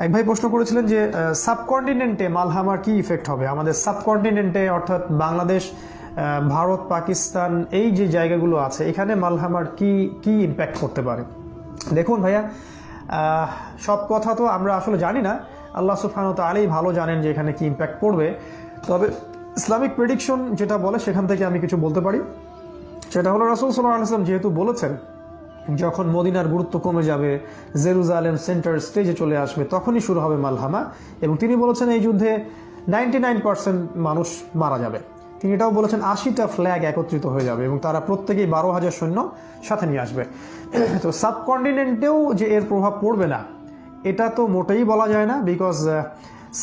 এক ভাই প্রশ্ন করেছিলেন যে সাবকন্টিনেন্টে মালহামার কি ইফেক্ট হবে? আমাদের সাবকন্টিনেন্টে অর্থাৎ বাংলাদেশ ভারত, পাকিস্তান, এই যে জায়গাগুলো আছে, এখানে মালহামার কি কি ইম্প্যাক্ট করতে পারে? দেখুন ভাইয়া সব কথা তো আমরা আসলে জানি না। আল্লাহ সুফানত আলী ভালো জানেন যে এখানে কি ইম্প্যাক্ট পড়বে। তবে ইসলামিক প্রেডিকশন যেটা বলে, সেখান থেকে আমি কিছু বলতে পারি। সেটা হলো রাসুল সাল্লাহ আলাইসলাম যেহেতু বলেছেন যখন মদিনার গুরুত্ব কমে যাবে, জেরুজালেম সেন্টার স্টেজে চলে আসবে, তখনই শুরু হবে মালহামা। এবং তিনি বলেছেন এই যুদ্ধে নাইনটি নাইন পার্সেন্ট মানুষ মারা যাবে। তিনি এটাও বলেছেন আশিটা ফ্ল্যাগ একত্রিত হয়ে যাবে এবং তারা প্রত্যেকেই বারো হাজার সৈন্য সাথে নিয়ে আসবে। তো সাবকন্টিনেন্টেও যে এর প্রভাব পড়বে না, এটা তো মোটেই বলা যায় না বিকজ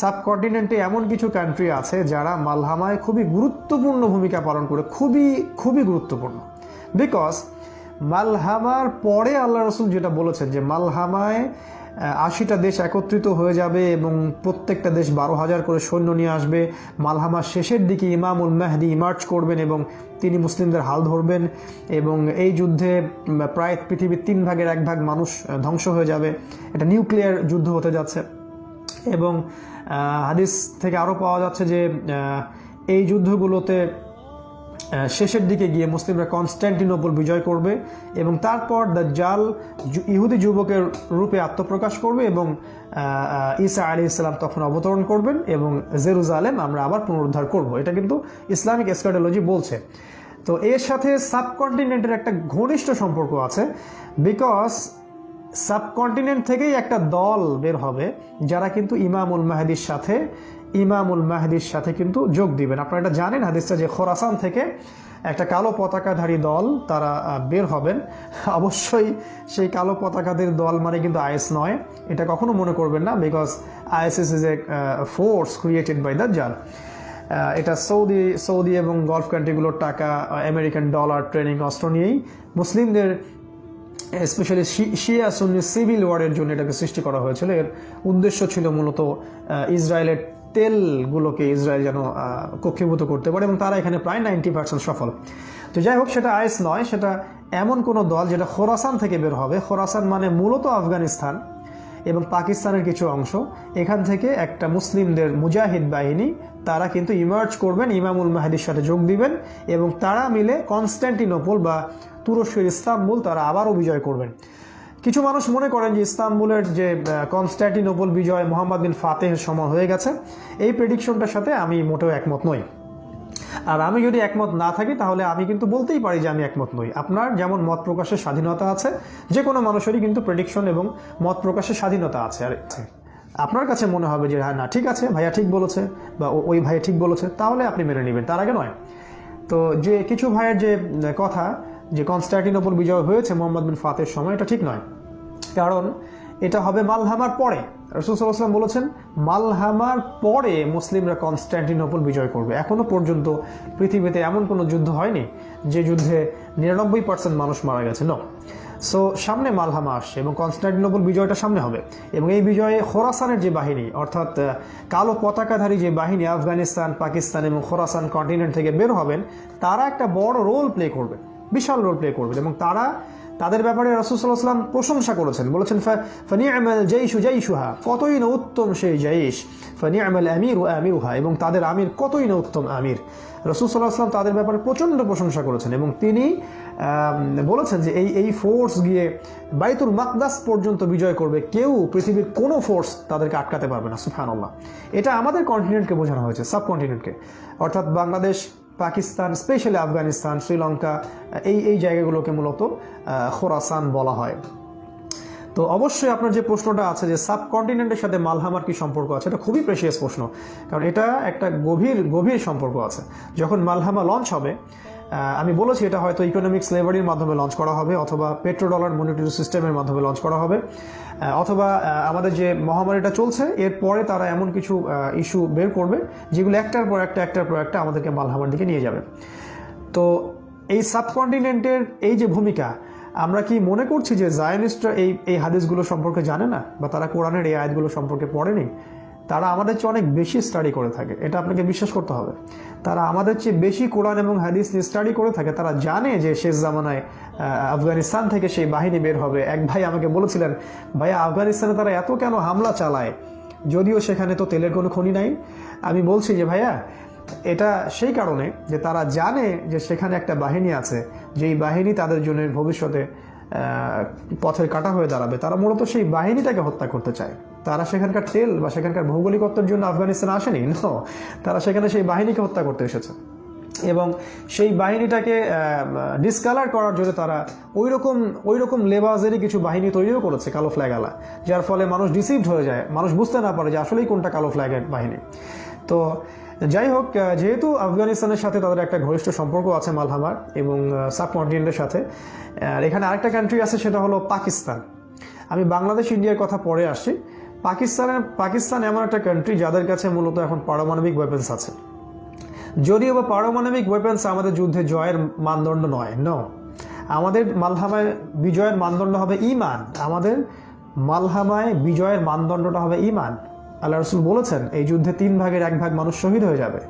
সাবকন্টিনেন্টে এমন কিছু কান্ট্রি আছে যারা মালহামায় খুবই গুরুত্বপূর্ণ ভূমিকা পালন করে, খুবই খুবই গুরুত্বপূর্ণ। বিকজ মালহামার পরে আল্লাহ রসুল যেটা বলেছেন যে মালহামায় আশিটা দেশ একত্রিত হয়ে যাবে এবং প্রত্যেকটা দেশ বারো হাজার করে সৈন্য নিয়ে আসবে। মালহামার শেষের দিকে ইমামুল মেহদি ইমার্চ করবেন এবং তিনি মুসলিমদের হাল ধরবেন এবং এই যুদ্ধে প্রায় পৃথিবীর তিন ভাগের এক ভাগ মানুষ ধ্বংস হয়ে যাবে। এটা নিউক্লিয়ার যুদ্ধ হতে যাচ্ছে। এবং হাদিস থেকে আরও পাওয়া যাচ্ছে যে এই যুদ্ধগুলোতে শেষের দিকে গিয়ে মুসলিমরা কনস্ট্যান্টিনোপল বিজয় করবে এবং তারপর দ্য জাল ইহুদি যুবকের রূপে আত্মপ্রকাশ করবে এবং ঈসা আলী ইসলাম তখন অবতরণ করবেন এবং জেরুজালেম আমরা আবার পুনরুদ্ধার করব। এটা কিন্তু ইসলামিক এসকাডোলজি বলছে। তো এর সাথে সাবকন্টিনেন্টের একটা ঘনিষ্ঠ সম্পর্ক আছে বিকজ সাবকন্টিনেন্ট থেকেই একটা দল বের হবে যারা কিন্তু ইমামুল মাহাদির সাথে ইমামুল মাহাদির সাথে কিন্তু যোগ দিবেন। আপনারা এটা জানেন হাদিসটা যে খোরাসান থেকে একটা কালো পতাকাধারী দল তারা বের হবেন। অবশ্যই সেই কালো পতাকাদের দল মানে কিন্তু আইএস নয়। এটা কখনো মনে করবেন না because ISS is a force created by the জাল এটা সৌদি সৌদি এবং গলফ কান্ট্রিগুলোর টাকা আমেরিকান ডলার ট্রেনিং অস্ত্র নিয়েই মুসলিমদের স্পেশালি শিয়া সুন্নি সিভিল ওয়ারের জন্য এটাকে সৃষ্টি করা হয়েছিল। এর উদ্দেশ্য ছিল মূলত ইসরায়েলের তেলগুলোকে ইসরায়েল যেন কক্ষীভূত করতে পারে এবং তারা এখানে প্রায় নাইনটি পার্সেন্ট সফল। তো যাই হোক, সেটা আইএস নয়, সেটা এমন কোনো দল যেটা খোরাসান থেকে বের হবে। খোরাসান মানে মূলত আফগানিস্তান এবং পাকিস্তানের কিছু অংশ। এখান থেকে একটা মুসলিমদের মুজাহিদ বাহিনী, তারা কিন্তু ইমার্জ করবেন, ইমামুল মাহাদির সাথে যোগ দিবেন এবং তারা মিলে কনস্ট্যান্টিনোপল বা তুরস্কের ইস্তাম্বুল তারা আবারও বিজয় করবেন। কিছু মানুষ মনে করেন যে ইস্তাম্বুলের যে কনস্ট্যান্টিনোপল বিজয় মোহাম্মদ বিন ফাতেহের সময় হয়ে গেছে, এই প্রেডিকশনটার সাথে আমি মোটেও একমত নই। আর আমি যদি একমত না থাকি, তাহলে আমি কিন্তু বলতেই পারি যে আমি একমত নই। আপনার যেমন মত প্রকাশের স্বাধীনতা আছে, যে কোনো মানুষেরই কিন্তু প্রেডিকশন এবং মত প্রকাশের স্বাধীনতা আছে। আর আপনার কাছে মনে হবে যে হ্যাঁ না, ঠিক আছে, ভাইয়া ঠিক বলেছে বা ওই ভাইয়া ঠিক বলেছে, তাহলে আপনি মেনে নেবেন, তার আগে নয়। তো যে, কিছু ভাইয়ের যে, কথা যে কনস্ট্যান্টিনোপল বিজয় হয়েছে মোহাম্মদ বিন ফাতের সময়, এটা ঠিক নয়। কারণ এটা হবে মালহামার পরে। রসুল সাল্লাহাম বলেছেন, মালহামার পরে মুসলিমরা কনস্ট্যান্টিনোপল বিজয় করবে। এখনও পর্যন্ত পৃথিবীতে এমন কোনো যুদ্ধ হয়নি যে যুদ্ধে নিরানব্বই পার্সেন্ট মানুষ মারা গেছে ন সো সামনে মালহামা আসছে এবং কনস্ট্যান্টিনোপল বিজয়টা সামনে হবে। এবং এই বিজয়ে খোরাসানের যে বাহিনী, অর্থাৎ কালো পতাকাধারী যে বাহিনী আফগানিস্তান, পাকিস্তান এবং খোরাসান কন্টিনেন্ট থেকে বের হবেন, তারা একটা বড় রোল প্লে করবে। বিশাল রোল প্লে করবে এবং তারা তাদের ব্যাপারে রসুলাম প্রশংসা করেছেন। বলেছেন ফানি আমাল জৈশু জৈশুহা কতই না উত্তম সেই জৈশ ফানি আমাল আমির ও আমিরুহা। এবং তাদের আমির কতই না উত্তম আমির। রসুল সাল্লাহাম তাদের ব্যাপারে প্রচণ্ড প্রশংসা করেছেন এবং তিনি বলেছেন যে এই এই ফোর্স গিয়ে বাইতুল মাকদাস পর্যন্ত বিজয় করবে। কেউ পৃথিবীর কোনো ফোর্স তাদেরকে আটকাতে পারবে না। সুফানুল্লাহ এটা আমাদের কন্টিনেন্টকে বোঝানো হয়েছে সাবকন্টিনেন্টকে অর্থাৎ বাংলাদেশ পাকিস্তান স্পেশালি আফগানিস্তান, শ্রীলঙ্কা, এই এই জায়গাগুলোকে মূলত খোরাসান বলা হয়। তো অবশ্যই আপনার যে প্রশ্নটা আছে যে সাবকন্টিনেন্টের সাথে মালহামার কি সম্পর্ক আছে, এটা খুবই প্রেশিয়াস প্রশ্ন। কারণ এটা একটা গভীর গভীর সম্পর্ক আছে। যখন মালহামা লঞ্চ হবে আমি বলেছি এটা হয়তো ইকোনমিক স্লেভারির মাধ্যমে লঞ্চ করা হবে অথবা পেট্রো ডলার মনিটরি সিস্টেমের মাধ্যমে লঞ্চ করা হবে। অথবা আমাদের যে মহামারীটা চলছে এরপরে তারা এমন কিছু ইস্যু বের করবে, যেগুলো একটার পর একটা, একটার পর একটা আমাদেরকে মালহামার দিকে নিয়ে যাবে। তো এই সাবকন্টিনেন্টের এই যে ভূমিকা, আমরা কি মনে করছি যে জায়নিস্টরা এই এই হাদিসগুলো সম্পর্কে জানে না? বা তারা কোরআনের এই আয়াতগুলো সম্পর্কে পড়েনি? তারা আমাদের চেয়ে অনেক বেশি স্টাডি করে থাকে। এটা আপনাকে বিশ্বাস করতে হবে। তারা আমাদের চেয়ে বেশি কোরআন এবং হাদিস নিয়ে স্টাডি করে থাকে। তারা জানে যে শেষ জামানায় আফগানিস্তান থেকে সেই বাহিনী বের হবে। এক ভাই আমাকে বলেছিলেন, ভাইয়া, আফগানিস্তানে তারা এত কেন হামলা চালায়? যদিও সেখানে তো তেলের কোনো খনি নাই। আমি বলছি যে, ভাইয়া, এটা সেই কারণে যে তারা জানে যে সেখানে একটা বাহিনী আছে, যেই বাহিনী তাদের জন্য ভবিষ্যতে পথের কাটা হয়ে দাঁড়াবে। তারা মূলত সেই বাহিনীটাকে হত্যা করতে চায়। তারা সেখানকার তেল বা সেখানকার ভৌগোলিকত্বের জন্য আফগানিস্তান আসেনি? নো তারা সেখানে সেই বাহিনীকে হত্যা করতে এসেছে। এবং সেই বাহিনীটাকে ডিসকালার করার জন্য তারা ওই রকম ওই রকম লেবাজেরই কিছু বাহিনী তৈরিও করেছে কালো ফ্ল্যাগালা যার ফলে মানুষ ডিসিভড হয়ে যায়। মানুষ বুঝতে না পারে যে আসলেই কোনটা কালো ফ্ল্যাগের বাহিনী। তো যাই হোক যেহেতু আফগানিস্তানের সাথে তাদের একটা ঘনিষ্ঠ সম্পর্ক আছে মালহামার এবং সাবকন্টিনেন্টের সাথে এখানে আরেকটা কান্ট্রি আছে, সেটা হলো পাকিস্তান। আমি বাংলাদেশ ইন্ডিয়ার কথা পরে আসছি। পাকিস্তানের পাকিস্তান এমন একটা কান্ট্রি যাদের কাছে মূলত এখন পারমাণবিক ওয়েপেন্স আছে। যদিও বা পারমাণবিক ওয়েপেন্স আমাদের যুদ্ধে জয়ের মানদণ্ড নয় ন আমাদের মালহামায় বিজয়ের মানদণ্ড হবে ইমান আমাদের মালহামায় বিজয়ের মানদণ্ডটা হবে ইমান আল্লাহ রসুল বলেছেন, এই যুদ্ধে তিন ভাগের এক ভাগ মানুষ শহীদ হয়ে যাবে।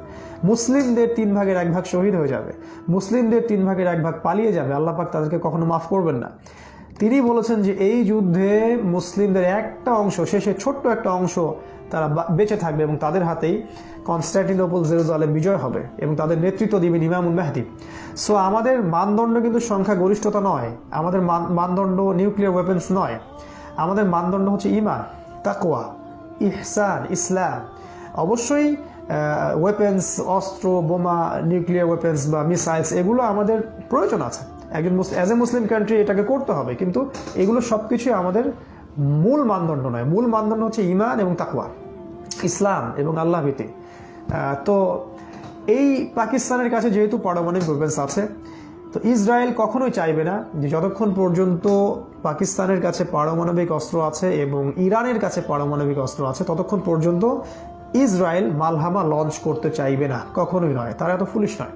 মুসলিমদের তিন ভাগের এক ভাগ শহীদ হয়ে যাবে। মুসলিমদের তিন ভাগের এক ভাগ পালিয়ে যাবে। আল্লাহ পাক তাদেরকে কখনো মাফ করবেন না। তিনি বলেছেন যে এই যুদ্ধে মুসলিমদের একটা অংশ, শেষে ছোট্ট একটা অংশ তারা বেঁচে থাকবে এবং তাদের হাতেই কনস্ট্যান্টিনোপল জেরুজালেম বিজয় হবে এবং তাদের নেতৃত্ব দিবেন ইমামুল মেহদি। সো আমাদের মানদণ্ড কিন্তু সংখ্যা গরিষ্ঠতা নয়, আমাদের মান- মানদণ্ড নিউক্লিয়ার ওয়েপেন্স নয়, আমাদের মানদণ্ড হচ্ছে ইমান তাকোয়া ইহসান, ইসলাম। অবশ্যই ওয়েপেন্স অস্ত্র, বোমা নিউক্লিয়ার ওয়েপেন্স বা মিসাইলস এগুলো আমাদের প্রয়োজন আছে। একজন অ্যাজ এ মুসলিম কান্ট্রি এটাকে করতে হবে। কিন্তু এগুলো সব কিছুই আমাদের মূল মানদণ্ড নয়। মূল মানদণ্ড হচ্ছে ইমান এবং তাকওয়া, ইসলাম এবং আল্লাহ ভীতি তো এই পাকিস্তানের কাছে যেহেতু পারমাণবিক ওয়েপেন্স আছে, তো ইসরায়েল কখনোই চাইবে না যে যতক্ষণ পর্যন্ত পাকিস্তানের কাছে পারমাণবিক অস্ত্র আছে এবং ইরানের কাছে পারমাণবিক অস্ত্র আছে, ততক্ষণ পর্যন্ত ইসরায়েল মালহামা লঞ্চ করতে চাইবে না। কখনোই নয়। তারা এত ফুলিশ নয়।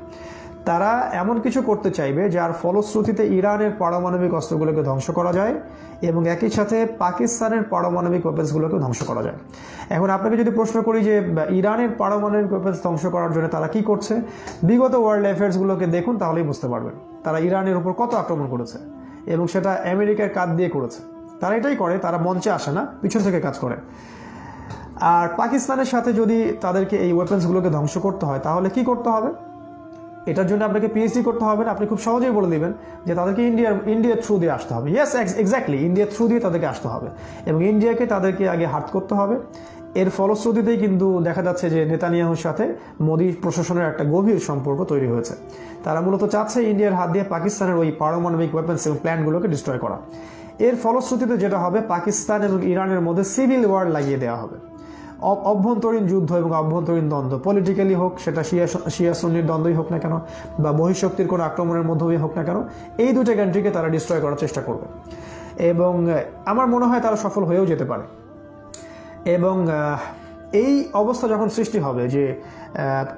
তারা এমন কিছু করতে চাইবে যার ফলশ্রুতিতে ইরানের পারমাণবিক অস্ত্রগুলোকে ধ্বংস করা যায় এবং একই সাথে পাকিস্তানের পারমাণবিক ওয়েপেন্সগুলোকে ধ্বংস করা যায়। এখন আপনাকে যদি প্রশ্ন করি যে ইরানের পারমাণবিক ওয়েপেন্স ধ্বংস করার জন্য তারা কি করছে? বিগত ওয়ার্ল্ড অ্যাফেয়ার্সগুলোকে দেখুন, তাহলেই বুঝতে পারবেন। তারা ইরানের উপর কত আক্রমণ করেছে এবং সেটা আমেরিকার কাজ দিয়ে করেছে। তারা এটাই করে, তারা মঞ্চে আসে না, পিছন থেকে কাজ করে। আর পাকিস্তানের সাথে যদি তাদেরকে এই ওয়েপেন্সগুলোকে ধ্বংস করতে হয়, তাহলে কি করতে হবে? এটার জন্য আপনাকে পিএইচডি করতে হবে না। আপনি খুব সহজেই বলে দিবেন যে তাদেরকে ইন্ডিয়ার ইন্ডিয়ার থ্রু দিয়ে আসতে হবে। ইয়েস এক্স্যাক্টলি ইন্ডিয়ার থ্রু দিয়ে তাদেরকে আসতে হবে। এবং ইন্ডিয়াকে তাদেরকে আগে হাত করতে হবে। এর ফলশ্রুতিতেই কিন্তু দেখা যাচ্ছে যে নেতানিয়াহুর সাথে মোদী প্রশাসনের একটা গভীর সম্পর্ক তৈরি হয়েছে। তারা মূলত চাচ্ছে ইন্ডিয়ার হাত দিয়ে পাকিস্তানের ওই পারমাণবিক ওয়েপন্স এবং প্ল্যানগুলোকে ডিস্ট্রয় করা। এর ফলশ্রুতিতে যেটা হবে, পাকিস্তান এবং ইরানের মধ্যে সিভিল ওয়ার লাগিয়ে দেওয়া হবে। অভ্যন্তরীণ যুদ্ধ এবং অভ্যন্তরীণ দ্বন্দ্ব। পলিটিক্যালি হোক, সেটা শিয়া শিয়া সুন্নির দ্বন্দ্বই হোক না কেন, বা বহিঃশক্তির কোনো আক্রমণের মধ্যেই হোক না কেন, এই দুটো কান্ট্রিকে তারা ডিস্ট্রয় করার চেষ্টা করবে। এবং আমার মনে হয় তারা সফল হয়েও যেতে পারে। এবং এই অবস্থা যখন সৃষ্টি হবে যে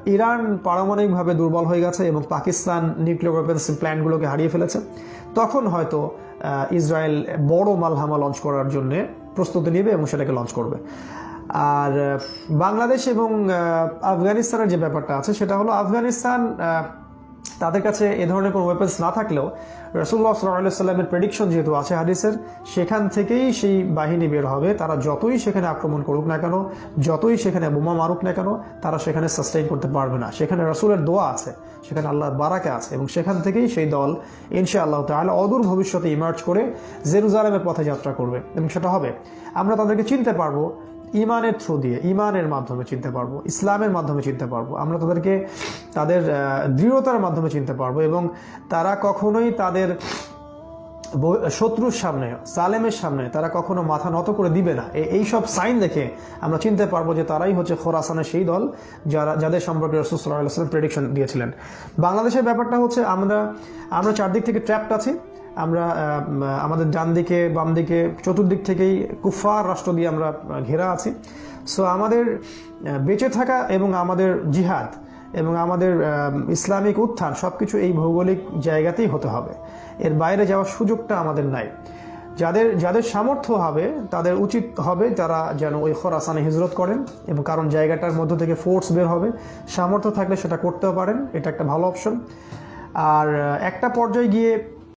ইরান পারমাণবিকভাবে দুর্বল হয়ে গেছে এবং পাকিস্তান নিউক্লিয়ার ওয়েপেন্স প্ল্যানগুলোকে হারিয়ে ফেলেছে, তখন হয়তো ইসরায়েল বড় মালহামা লঞ্চ করার জন্য প্রস্তুতি নেবে এবং সেটাকে লঞ্চ করবে। আর বাংলাদেশ এবং আফগানিস্তানের যে ব্যাপারটা আছে, সেটা হলো আফগানিস্তান তাদের কাছে এ ধরনের কোনো ওয়েপেন্স না থাকলেও রসুল্লাহ সাল্লাহ সাল্লামের প্রেডিকশন যেহেতু আছে হাদিসের, সেখান থেকেই সেই বাহিনী বের হবে। তারা যতই সেখানে আক্রমণ করুক না কেন, যতই সেখানে বোমা মারুক না কেন, তারা সেখানে সাস্টেইন করতে পারবে না। সেখানে রসুলের দোয়া আছে, সেখানে আল্লাহর বারাকে আছে এবং সেখান থেকেই সেই দল ইনশা আল্লাহ তাহলে অদূর ভবিষ্যতে ইমার্জ করে জেরুজালেমের পথে যাত্রা করবে এবং সেটা হবে। আমরা তাদেরকে চিনতে পারব ইমানের থ্রু দিয়ে, ইমানের মাধ্যমে চিনতে পারব, ইসলামের মাধ্যমে চিনতে পারব, আমরা তাদেরকে, তাদের দৃঢ়তার মাধ্যমে চিনতে পারব এবং তারা কখনোই তাদের শত্রুর সামনে, সালেমের সামনে তারা কখনো মাথা নত করে দিবে না। এই সব সাইন দেখে আমরা চিনতে পারব যে তারাই হচ্ছে খোরাসানের সেই দল যারা, যাদের সম্পর্কে রসুলাম প্রেডিকশন দিয়েছিলেন। বাংলাদেশের ব্যাপারটা হচ্ছে আমরা আমরা চারদিক থেকে ট্র্যাপড আছি। আমরা আমাদের ডান দিকে, বাম দিকে, চতুর্দিক থেকেই কুফার রাষ্ট্র দিয়ে আমরা ঘেরা আছি। সো আমাদের বেঁচে থাকা এবং আমাদের জিহাদ এবং আমাদের ইসলামিক উত্থান সব কিছু এই ভৌগোলিক জায়গাতেই হতে হবে। এর বাইরে যাওয়ার সুযোগটা আমাদের নাই। যাদের যাদের সামর্থ্য হবে, তাদের উচিত হবে তারা যেন ওই খরাসানে হিজরত করেন এবং কারণ জায়গাটার মধ্য থেকে ফোর্স বের হবে। সামর্থ্য থাকলে সেটা করতেও পারেন, এটা একটা ভালো অপশন আর একটা পর্যায়ে গিয়ে